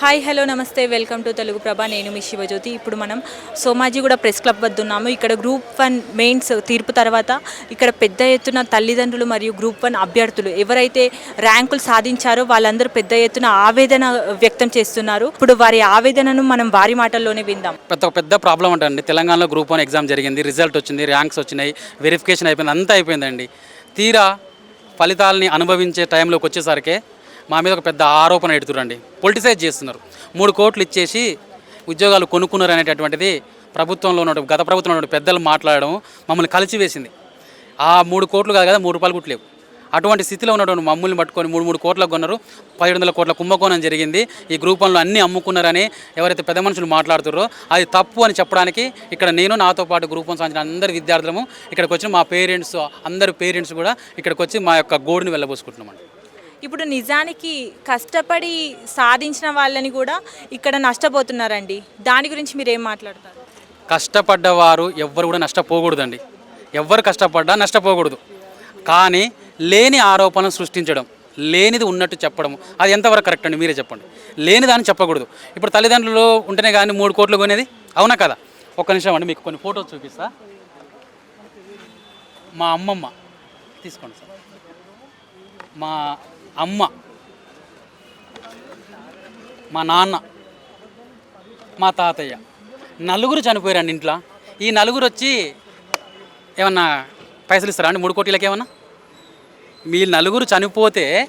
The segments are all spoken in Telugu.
Hi hello namaste welcome to Telugu Prabha. నేను మీ శివజ్యోతి. ఇప్పుడు మనం సోమాజిగూడ ప్రెస్ క్లబ్ వద్ద ఉన్నాము ఇక్కడ గ్రూప్ వన్ మెయిన్స్ తీర్పు తర్వాత ఇక్కడ పెద్ద ఎత్తున తల్లిదండ్రులు మరియు గ్రూప్ వన్ అభ్యర్థులు ఎవరైతే ర్యాంకులు సాధించారో వాళ్ళందరూ పెద్ద ఎత్తున ఆవేదన వ్యక్తం చేస్తున్నారు. ఇప్పుడు వారి ఆవేదనను మనం వారి మాటల్లోనే విందాం. పెద్ద పెద్ద ప్రాబ్లం అండి తెలంగాణలో గ్రూప్ వన్ ఎగ్జామ్ జరిగింది. రిజల్ట్ వచ్చింది ర్యాంక్స్ వచ్చినాయి వెరిఫికేషన్ అయిపోయింది అంతా అయిపోయిందండి. తీరా ఫలితాలని అనుభవించే టైంలోకి వచ్చేసరికి మా మీద ఒక పెద్ద ఆరోపణ ఎడుతురండి పొలిటిసైజ్ చేస్తున్నారు. మూడు కోట్లు ఇచ్చేసి ఉద్యోగాలు కొనుక్కున్నారు అనేటటువంటిది ప్రభుత్వంలో ఉన్న గత ప్రభుత్వంలో ఉన్న పెద్దలు మాట్లాడడం మమ్మల్ని కలిసివేసింది. ఆ మూడు కోట్లు కాదు కదా మూడు రూపాయలు కుట్లేవు అటువంటి స్థితిలో ఉన్నటువంటి మమ్మల్ని పట్టుకొని మూడు మూడు కోట్లకు కొన్నారు. పదిహేడు వందల కోట్ల కుంభకోణం జరిగింది. ఈ గ్రూప్ వన్లో అన్నీ అమ్ముకున్నారని ఎవరైతే పెద్ద మనుషులు మాట్లాడుతారో అది తప్పు అని చెప్పడానికి ఇక్కడ నేను నాతో పాటు గ్రూప్ వన్ సంబంధించిన అందరి విద్యార్థులము ఇక్కడికి వచ్చి మా పేరెంట్స్ అందరి పేరెంట్స్ కూడా ఇక్కడికి వచ్చి మా యొక్క గోడుని వెళ్ళబోసుకుంటున్నామండి. ఇప్పుడు నిజానికి కష్టపడి సాధించిన వాళ్ళని కూడా ఇక్కడ నష్టపోతున్నారండి. దాని గురించి మీరు ఏం మాట్లాడతారు? కష్టపడ్డవారు ఎవ్వరు కూడా నష్టపోకూడదండి. ఎవ్వరు కష్టపడ్డా నష్టపోకూడదు. కానీ లేని ఆరోపణలు సృష్టించడం లేనిది ఉన్నట్టు చెప్పడం అది ఎంతవరకు కరెక్ట్ అండి? మీరే చెప్పండి. లేని దాన్ని చెప్పకూడదు. ఇప్పుడు తల్లిదండ్రులు ఉంటేనే కానీ మూడు కోట్లు కొనేది? అవునా కదా? ఒక్క నిమిషం అండి మీకు కొన్ని ఫోటోస్ చూపిస్తా. మా అమ్మమ్మ తీసుకోండి సార్. మా అమ్మ మా నాన్న మా తాతయ్య నలుగురు చనిపోయారండి ఇంట్లో. ఈ నలుగురు వచ్చి ఏమన్నా పైసలు ఇస్తారా అండి? మూడు కోట్లకి ఏమన్నా? మీ నలుగురు చనిపోతే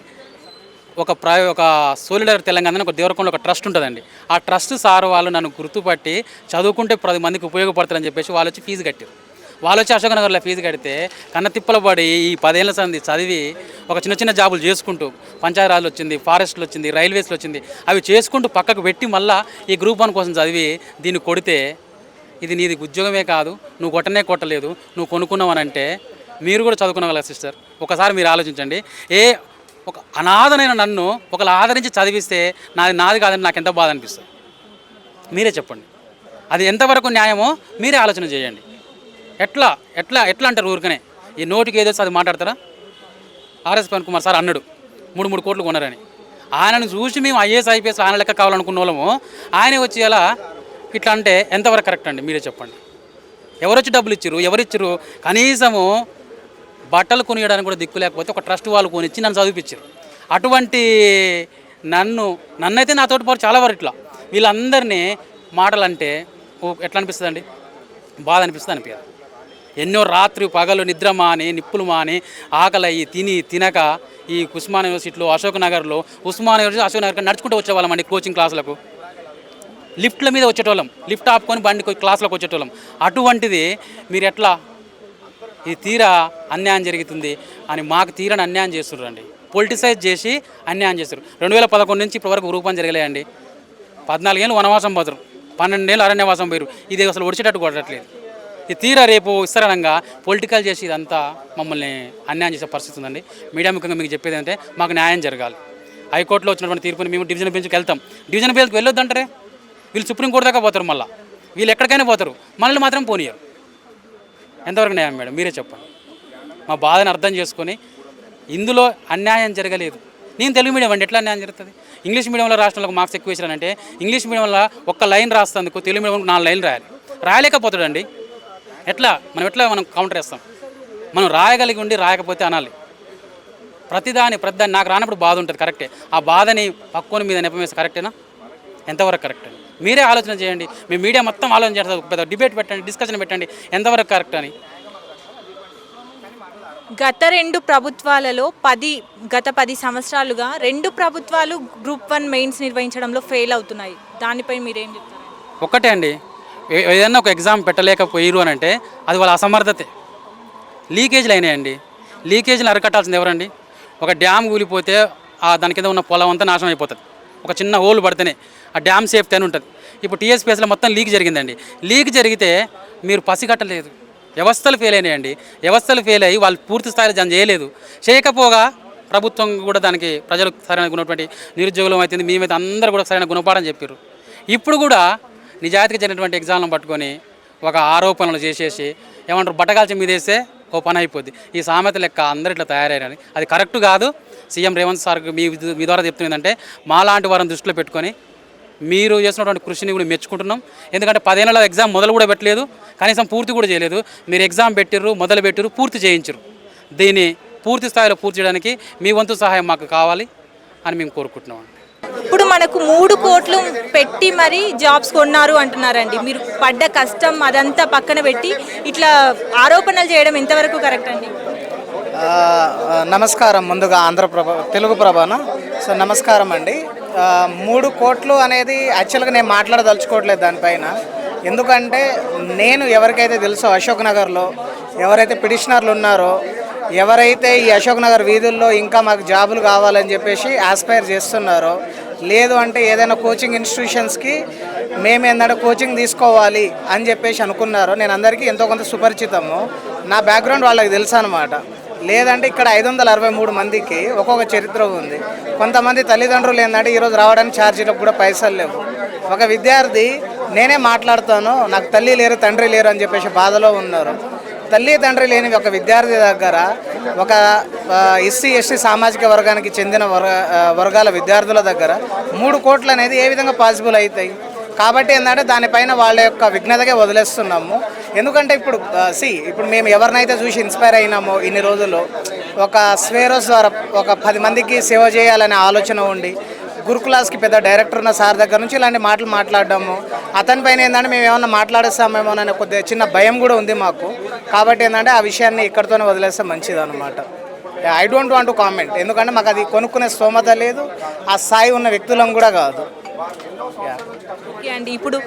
ఒక ప్రై ఒక సోలిడర్ తెలంగాణ ఒక దేవరకొండ ఒక ట్రస్ట్ ఉంటుందండి. ఆ ట్రస్ట్ సార్ వాళ్ళు నన్ను గుర్తుపట్టి చదువుకుంటే పది మందికి ఉపయోగపడతారని చెప్పేసి వాళ్ళు వచ్చి ఫీజు కట్టారు. వాళ్ళు వచ్చి అశోక్ నగర్లో ఫీజు కడితే కన్న తిప్పల పడి ఈ పదేళ్ళ సంది చదివి ఒక చిన్న చిన్న జాబులు చేసుకుంటూ పంచాయరాజులు వచ్చింది ఫారెస్ట్లు వచ్చింది రైల్వేస్లో వచ్చింది అవి చేసుకుంటూ పక్కకు పెట్టి మళ్ళా ఈ గ్రూప్ వన్ కోసం చదివి దీన్ని కొడితే ఇది నీది ఉద్యోగమే కాదు నువ్వు కొట్టనే కొట్టలేదు నువ్వు కొనుక్కున్నావనంటే మీరు కూడా చదువుకునగలరు సిస్టర్? ఒకసారి మీరు ఆలోచించండి. ఏ ఒక అనాథనైన నన్ను ఒకళ్ళు ఆదరించి చదివిస్తే నాది నాది కాదని నాకు ఎంత బాధ అనిపిస్తుంది? మీరే చెప్పండి. అది ఎంతవరకు న్యాయమో మీరే ఆలోచన చేయండి. ఎట్లా ఎట్లా ఎట్లా అంటారు ఊరికనే? ఈ నోటికి ఏదో అది మాట్లాడతారా? ఆర్ఎస్ పవన్ కుమార్ సార్ అన్నాడు మూడు మూడు కోట్లు కొన్నారని. ఆయనను చూసి మేము ఐఏఎస్ ఐపీఎస్ ఆయన లెక్క కావాలనుకున్న వాళ్ళము. ఆయన వచ్చి ఎలా ఇట్లా అంటే ఎంతవరకు కరెక్ట్ అండి? మీరే చెప్పండి. ఎవరొచ్చి డబ్బులు ఇచ్చారు ఎవరిచ్చారు కనీసము బట్టలు కొనియడానికి కూడా దిక్కు లేకపోతే ఒక ట్రస్ట్ వాళ్ళు కొనిచ్చి నన్ను చదివిపించారు అటువంటి నన్ను నన్నైతే నాతోటి పాటు చాలా వరకు ఇట్లా. వీళ్ళందరినీ మాటలంటే ఎట్లా అనిపిస్తుంది అండి బాధ అనిపిస్తుంది అనిపించదు ఎన్నో రాత్రి పగలు నిద్ర మాని నిప్పులు మాని ఆకలయ్యి తిని తినక ఈ ఉస్మాన్ యూనివర్సిటీలో అశోక్ నగర్లో ఉస్మాన్ యూనివర్సిటీ అశోక్ నగర్ నడుచుకుంటూ వచ్చేవాళ్ళం అండి కోచింగ్ క్లాసులకు లిఫ్ట్ల మీద వచ్చేటోళ్ళం. లిఫ్ట్ ఆపుకొని బండి క్లాస్లోకి వచ్చేటోళ్ళం. అటువంటిది మీరు ఎట్లా ఇది తీరా అన్యాయం జరుగుతుంది అని మాకు తీరని అన్యాయం చేస్తున్నారండి పొలిటిసైజ్ చేసి అన్యాయం చేస్తారు రెండు వేల పదకొండు నుంచి ఇప్పటివరకు రూపం జరగలేదండి పద్నాలుగేళ్ళు వనవాసం పోతారు పన్నెండేళ్ళు అరణ్యవాసం పోయారు ఇది అసలు ఒడిచేటట్టు కొట్టట్లేదు. తీరా రేపు విస్తరణంగా పొలిటికల్ చేసి ఇదంతా మమ్మల్ని అన్యాయం చేసే పరిస్థితి ఉందండి. మీడియా ముఖ్యంగా మీకు చెప్పేది అంటే మాకు న్యాయం జరగాలి. హైకోర్టులో వచ్చినటువంటి తీర్పుని మేము డివిజన్ బెంచ్కి వెళ్తాం. డివిజన్ బెంచ్కి వెళ్ళొద్దంటారే? వీళ్ళు సుప్రీంకోర్టు దాకా పోతారు మళ్ళీ. వీళ్ళు ఎక్కడికైనా పోతారు. మనల్ని మాత్రం పోనీయరు. ఎంతవరకు న్యాయం మేడం? మీరే చెప్పండి. మా బాధను అర్థం చేసుకొని ఇందులో అన్యాయం జరగలేదు. నేను తెలుగు మీడియం అండి. ఎట్లా అన్యాయం జరుగుతుంది? ఇంగ్లీష్ మీడియంలో రాష్ట్రంలో మార్క్స్ ఎక్కువ ఇచ్చారంటే ఇంగ్లీష్ మీడియంలో ఒక్క లైన్ రాస్తందుకు తెలుగు మీడియం నాలుగు లైన్లు రాయాలి. రాయలేకపోతాడండి. ఎట్లా? మనం ఎట్లా మనం కౌంటర్ వేస్తాం మనం రాయగలిగి ఉండి రాయకపోతే అనాలి. ప్రతిదాని ప్రతిదాని నాకు రానప్పుడు బాధ ఉంటుంది కరెక్టే ఆ బాధని పక్కుని మీద నెపమేసి కరెక్టేనా ఎంతవరకు కరెక్ట్ అని? మీరే ఆలోచన చేయండి. మీ మీడియా మొత్తం ఆలోచన చేస్తారు పెద్ద డిబేట్ పెట్టండి డిస్కషన్ పెట్టండి. ఎంతవరకు కరెక్ట్ అని? గత రెండు ప్రభుత్వాలలో పది గత పది సంవత్సరాలుగా రెండు ప్రభుత్వాలు గ్రూప్ వన్ మెయిన్స్ నిర్వహించడంలో ఫెయిల్ అవుతున్నాయి. దానిపై మీరేం చెప్తారు? ఒక్కటే అండి. ఏదైనా ఒక ఎగ్జామ్ పెట్టలేకపోయిరు అని అంటే అది వాళ్ళ అసమర్థతే. లీకేజీలు అయినాయండి. లీకేజీలు అరికట్టాల్సింది ఎవరండి? ఒక డ్యామ్ కూలిపోతే ఆ దాని కింద ఉన్న పొలం అంతా నాశనం అయిపోతుంది. ఒక చిన్న హోల్ పడితేనే ఆ డ్యామ్ సేఫ్టీ అని ఉంటుంది. ఇప్పుడు టీఎస్పీఎస్లో మొత్తం లీక్ జరిగిందండి. లీక్ జరిగితే మీరు పసిగట్టలేదు వ్యవస్థలు ఫెయిల్ అయినాయండి. వ్యవస్థలు ఫెయిల్ అయ్యి వాళ్ళు పూర్తి స్థాయిలో దాన్ని చేయలేదు. చేయకపోగా ప్రభుత్వం కూడా దానికి ప్రజలకు సరైన గుణటువంటి నిరుద్యోగులం అవుతుంది మేమైతే అందరూ కూడా సరైన గుణపాఠం చెప్పారు ఇప్పుడు కూడా నిజాయితీగా జరిగినటువంటి ఎగ్జామ్లను పట్టుకొని ఒక ఆరోపణలు చేసేసి ఏమంటారు బట్టగాల్చి మీదేస్తే ఓ పని అయిపోద్ది. ఈ సామెత లెక్క అందరు ఇట్లా తయారయ్యారని అది కరెక్ట్ కాదు. సీఎం రేవంత్ సార్ మీ మీ ద్వారా చెప్తున్నది ఏంటంటే మాలాంటి వారిని దృష్టిలో పెట్టుకొని మీరు చేసినటువంటి కృషిని కూడా మెచ్చుకుంటున్నాం. ఎందుకంటే పదేళ్ళ ఎగ్జామ్ మొదలు కూడా పెట్టలేదు కనీసం పూర్తి కూడా చేయలేదు. మీరు ఎగ్జామ్ పెట్టిర్రు మొదలు పెట్టిర్రు పూర్తి చేయించరు దీన్ని పూర్తి స్థాయిలో పూర్తి చేయడానికి మీ వంతు సహాయం మాకు కావాలి అని మేము కోరుకుంటున్నాం. ఇప్పుడు మనకు మూడు కోట్లు పెట్టి మరి జాబ్స్ కొన్నారు అంటున్నారండి. మీరు పడ్డ కష్టం అదంతా పక్కన పెట్టి ఇట్లా ఆరోపణలు చేయడం ఎంతవరకు కరెక్ట్ అండి? నమస్కారం ముందుగా ఆంధ్రప్రభ తెలుగు ప్రభాన? సో నమస్కారం అండి. మూడు కోట్లు అనేది యాక్చువల్గా నేను మాట్లాడదలుచుకోవట్లేదు దానిపైన. ఎందుకంటే నేను ఎవరికైతే తెలుసో అశోక్ నగర్లో ఎవరైతే పిటిషనర్లు ఉన్నారో ఎవరైతే ఈ అశోక్ నగర్ వీధుల్లో ఇంకా మాకు జాబులు కావాలని చెప్పేసి ఆస్పైర్ చేస్తున్నారో లేదు అంటే ఏదైనా కోచింగ్ ఇన్స్టిట్యూషన్స్కి మేము ఏంటంటే కోచింగ్ తీసుకోవాలి అని చెప్పేసి అనుకున్నారో నేను అందరికీ ఎంతో కొంత సుపరిచితము. నా బ్యాక్గ్రౌండ్ వాళ్ళకి తెలుసు అనమాట లేదంటే ఇక్కడ ఐదు వందల అరవై మూడు మందికి ఒక్కొక్క చరిత్ర ఉంది. కొంతమంది తల్లిదండ్రులు ఏంటంటే ఈరోజు రావడానికి ఛార్జీలకు కూడా పైసలు లేవు. ఒక విద్యార్థి నేనే మాట్లాడతాను నాకు తల్లి లేరు తండ్రి లేరు అని చెప్పేసి బాధలో ఉన్నారు. తల్లి తండ్రి లేని ఒక విద్యార్థి దగ్గర ఒక ఎస్సీ ఎస్టీ సామాజిక వర్గానికి చెందిన వర్గాల విద్యార్థుల దగ్గర మూడు కోట్లు అనేది ఏ విధంగా పాసిబుల్ అవుతాయి? కాబట్టి ఏంటంటే దానిపైన వాళ్ళ యొక్క విఘ్నతగా వదిలేస్తున్నాము. ఎందుకంటే ఇప్పుడు సి ఇప్పుడు మేము ఎవరినైతే చూసి ఇన్స్పైర్ అయినామో ఇన్ని రోజుల్లో ఒక స్వేరోస్ ద్వారా ఒక పది మందికి సేవ చేయాలనే ఆలోచన ఉండి గురుకులాస్కి పెద్ద డైరెక్టర్ ఉన్న సార్ దగ్గర నుంచి ఇలాంటి మాటలు మాట్లాడడము. అతని పైన ఏంటంటే మేము ఏమన్నా మాట్లాడేస్తామేమో అనే కొద్దిగా చిన్న భయం కూడా ఉంది మాకు. కాబట్టి ఏంటంటే ఆ విషయాన్ని ఇక్కడితోనే వదిలేస్తే మంచిది అనమాట I don't want to comment ఎందుకంటే మాకు అది కొనుక్కునే స్తోమత లేదు. ఆ స్థాయి ఉన్న వ్యక్తులం కూడా కాదు. అండి. ఇప్పుడు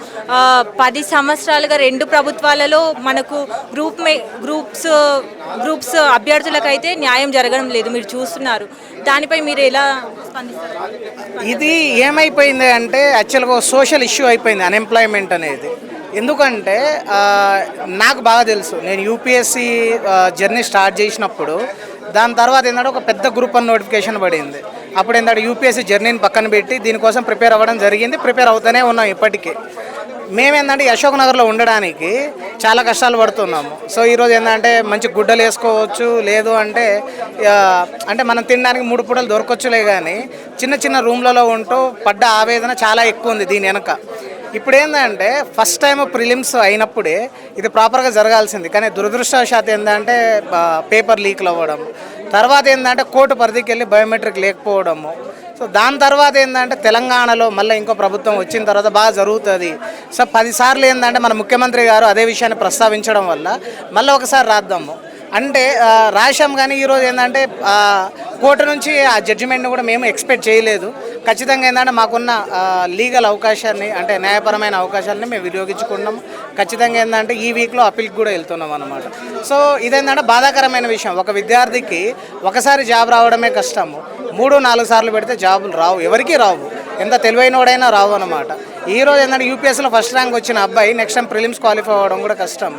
పది సంవత్సరాలుగా రెండు ప్రభుత్వాలలో మనకు గ్రూప్ మే గ్రూప్స్ గ్రూప్స్ అభ్యర్థులకైతే న్యాయం జరగడం లేదు. మీరు చూస్తున్నారు. దానిపై మీరు ఎలా స్పందిస్తారు? ఇది ఏమైపోయింది అంటే యాక్చువల్గా సోషల్ ఇష్యూ అయిపోయింది అన్ఎంప్లాయ్మెంట్ అనేది. ఎందుకంటే నాకు బాగా తెలుసు. నేను యూపీఎస్సీ జర్నీ స్టార్ట్ చేసినప్పుడు దాని తర్వాత ఏంటంటే ఒక పెద్ద గ్రూప్ అని నోటిఫికేషన్ పడింది. అప్పుడు ఏంటంటే యూపీఎస్సీ జర్నీని పక్కన పెట్టి దీనికోసం ప్రిపేర్ అవ్వడం జరిగింది. ప్రిపేర్ అవుతూనే ఉన్నాం ఇప్పటికీ. మేమేందంటే అశోక్ నగర్లో ఉండడానికి చాలా కష్టాలు పడుతున్నాము. సో ఈరోజు ఏంటంటే మంచి గుడ్డలు వేసుకోవచ్చు లేదు అంటే అంటే మనం తినడానికి మూడు పూటలు దొరకవచ్చులే కానీ చిన్న చిన్న రూమ్లలో ఉంటూ పడ్డ ఆవేదన చాలా ఎక్కువ ఉంది దీని వెనక. ఇప్పుడు ఏంటంటే ఫస్ట్ టైం ప్రిలిమ్స్ అయినప్పుడే ఇది ప్రాపర్గా జరగాల్సింది. కానీ దురదృష్టవశాత్ ఏంటంటే పేపర్ లీక్లు అవ్వడం. తర్వాత ఏంటంటే కోర్టు పరిధికి వెళ్ళి బయోమెట్రిక్ లేకపోవడము. సో దాని తర్వాత ఏంటంటే తెలంగాణలో మళ్ళీ ఇంకో ప్రభుత్వం వచ్చిన తర్వాత బాగా జరుగుతుంది. సో పదిసార్లు ఏంటంటే మన ముఖ్యమంత్రి గారు అదే విషయాన్ని ప్రస్తావించడం వల్ల మళ్ళీ ఒకసారి రాద్దాము. అంటే రాశాం కానీ ఈరోజు ఏంటంటే కోర్టు నుంచి ఆ జడ్జిమెంట్ని కూడా మేము ఎక్స్పెక్ట్ చేయలేదు. ఖచ్చితంగా ఏంటంటే మాకున్న లీగల్ అవకాశాన్ని అంటే న్యాయపరమైన అవకాశాలని మేము వినియోగించుకున్నాం ఖచ్చితంగా ఏంటంటే ఈ వీక్లో అప్పీల్కి కూడా వెళ్తున్నాం అనమాట సో ఇదేంటంటే బాధాకరమైన విషయం. ఒక విద్యార్థికి ఒకసారి జాబ్ రావడమే కష్టము. మూడు నాలుగు సార్లు పెడితే జాబులు రావు. ఎవరికీ రావు. ఎంత తెలివైనోడైనా రావు అనమాట ఈరోజు ఏంటంటే యూపీఎస్లో ఫస్ట్ ర్యాంక్ వచ్చిన అబ్బాయి నెక్స్ట్ టైం ప్రిలిమ్స్ క్వాలిఫై అవ్వడం కూడా కష్టం.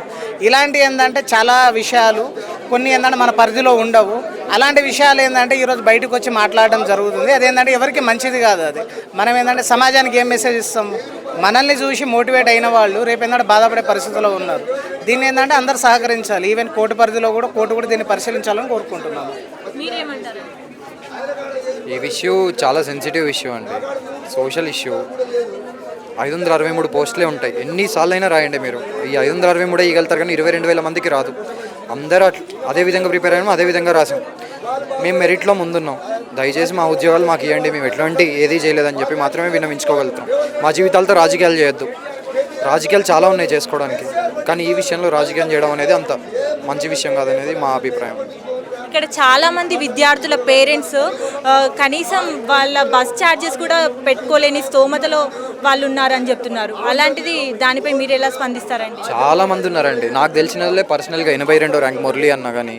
ఇలాంటి ఏంటంటే చాలా విషయాలు కొన్ని ఏంటంటే మన పరిధిలో ఉండవు. అలాంటి విషయాలు ఏంటంటే ఈరోజు బయటకు వచ్చి మాట్లాడడం జరుగుతుంది. అదేంటంటే ఎవరికి మంచిది కాదు అది. మనం ఏంటంటే సమాజానికి ఏం మెసేజ్ ఇస్తాము మనల్ని చూసి మోటివేట్ అయిన వాళ్ళు రేపు ఏంటంటే బాధపడే పరిస్థితిలో ఉన్నారు. దీన్ని ఏంటంటే అందరు సహకరించాలి. ఈవెన్ కోర్టు పరిధిలో కూడా కోర్టు కూడా దీన్ని పరిశీలించాలని కోరుకుంటున్నాము. మీరేమంటారు? ఈ ఇష్యూ చాలా సెన్సిటివ్ ఇష్యూ అండి. Social issue. ఐదు వందల అరవై మూడు పోస్టులే ఉంటాయి. ఎన్నిసార్లు అయినా రాయండి మీరు. ఈ ఐదు వందల అరవై మూడే ఇవ్వగలుగుతారు కానీ ఇరవై రెండు వేల మందికి రాదు. అందరూ అదే విధంగా ప్రిపేర్ అయ్యాము అదే విధంగా రాసాం. మేము మెరిట్లో ముందున్నాం. దయచేసి మా ఉద్యోగాలు మాకు ఇవ్వండి మేము ఎట్లాంటి ఏది చేయలేదని చెప్పి మాత్రమే విన్నవించుకోగలుగుతాం. మా జీవితాలతో రాజకీయాలు చేయొద్దు. రాజకీయాలు చాలా ఉన్నాయి చేసుకోవడానికి. కానీ ఈ విషయంలో రాజకీయం చేయడం అనేది అంత మంచి విషయం కాదనేది మా అభిప్రాయం. ఇక్కడ చాలా మంది విద్యార్థుల పేరెంట్స్ కనీసం వాళ్ళ బస్ ఛార్జెస్ కూడా పెట్టుకోలేని స్తోమతలో వాళ్ళు ఉన్నారని చెప్తున్నారు. అలాంటిది దానిపై మీరు ఎలా స్పందిస్తారండి? చాలా మంది ఉన్నారండి. నాకు తెలిసిన వాళ్ళే పర్సనల్గా ఎనభై రెండో ర్యాంక్ మురళి అన్న కానీ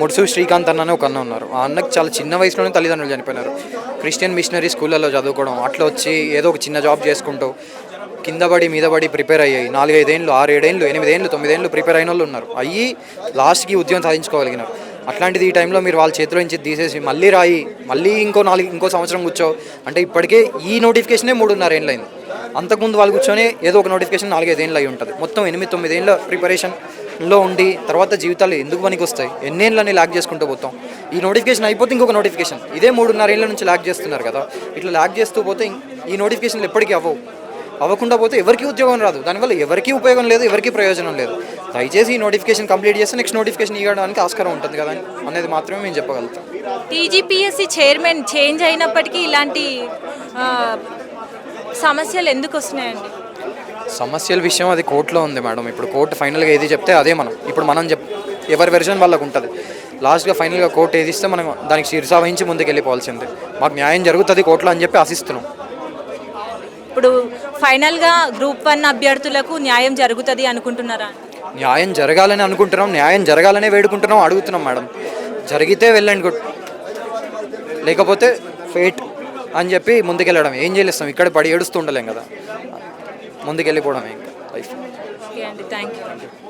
ముడుసు శ్రీకాంత్ అన్న ఒక అన్న ఉన్నారు. ఆ అన్నకి చాలా చిన్న వయసులోనే తల్లిదండ్రులు చనిపోయినారు. క్రిస్టియన్ మిషనరీ స్కూళ్ళలో చదువుకోవడం అట్లా వచ్చి ఏదో ఒక చిన్న జాబ్ చేసుకుంటూ కింద పడి మీద పడి ప్రిపేర్ అయ్యాయి. నాలుగైదేళ్ళు ఆరు ఏడేళ్ళు ఎనిమిదేళ్ళు తొమ్మిదేళ్ళు ప్రిపేర్ అయిన వాళ్ళు ఉన్నారు. అయ్యి లాస్ట్కి ఉద్యోగం సాధించుకోగలిగినారు. అట్లాంటిది ఈ టైంలో మీరు వాళ్ళ చేతిలో నుంచి తీసేసి మళ్ళీ రాయి మళ్ళీ ఇంకో నాలుగు ఇంకో సంవత్సరం కూర్చో. అంటే ఇప్పటికే ఈ నోటిఫికేషనే మూడున్నర ఏళ్ళు అయింది అంతకుముందు వాళ్ళు కూర్చొని ఏదో ఒక నోటిఫికేషన్ నాలుగైదేళ్ళు అయి ఉంటుంది. మొత్తం ఎనిమిది తొమ్మిదేళ్ళ ప్రిపరేషన్లో ఉండి తర్వాత జీవితాలు ఎందుకు పనికి వస్తాయి ఎన్నేళ్ళని ల్యాక్ చేసుకుంటూ పోతాం. ఈ నోటిఫికేషన్ అయిపోతే ఇంకొక నోటిఫికేషన్. ఇదే మూడున్నర ఏళ్ళ నుంచి ల్యాక్ చేస్తున్నారు కదా. ఇట్లా ల్యాక్ చేస్తూ పోతే ఈ నోటిఫికేషన్లు ఎప్పటికీ అవ్వవు. అవ్వకుండా పోతే ఎవరికి ఉద్యోగం రాదు. దానివల్ల ఎవరికీ ఉపయోగం లేదు ఎవరికీ ప్రయోజనం లేదు. దయచేసి ఈ నోటిఫికేషన్ కంప్లీట్ చేస్తే నెక్స్ట్ నోటిఫికేషన్ ఇవ్వడానికి ఆస్కారం ఉంటుంది కదా అనేది మాత్రమే మేము చెప్పగలుగుతాం. టీజీపీఎస్సీ చైర్మన్ చేంజ్ అయినప్పటికీ ఇలాంటి సమస్యలు ఎందుకు వస్తున్నాయండి? సమస్యల విషయం అది కోర్టులో ఉంది మేడం. ఇప్పుడు కోర్టు ఫైనల్గా ఏది చెప్తే అదే మనం. ఇప్పుడు మనం చెప్ ఎవరి వెర్షన్ వాళ్ళకు ఉంటుంది. లాస్ట్గా ఫైనల్గా కోర్టు ఏది ఇస్తే మనం దానికి శిరసా వహించి ముందుకు వెళ్ళిపోవాల్సిందే మాకు న్యాయం జరుగుతుంది కోర్టులో అని చెప్పి ఆశిస్తున్నాం. ఇప్పుడు ఫైనల్గా గ్రూప్ వన్ అభ్యర్థులకు న్యాయం జరుగుతుంది అనుకుంటున్నారా? న్యాయం జరగాలని అనుకుంటున్నాం న్యాయం జరగాలనే వేడుకుంటున్నాం అడుగుతున్నాం మేడం. జరిగితే వెళ్ళండి గుడ్. లేకపోతే ఫేట్ అని చెప్పి ముందుకెళ్ళడం ఏం చేయలేస్తాం ఇక్కడ పడి ఏడుస్తూ ఉండలేం కదా. ముందుకెళ్ళిపోవడమే ఇంకా లైఫ్. Thank you.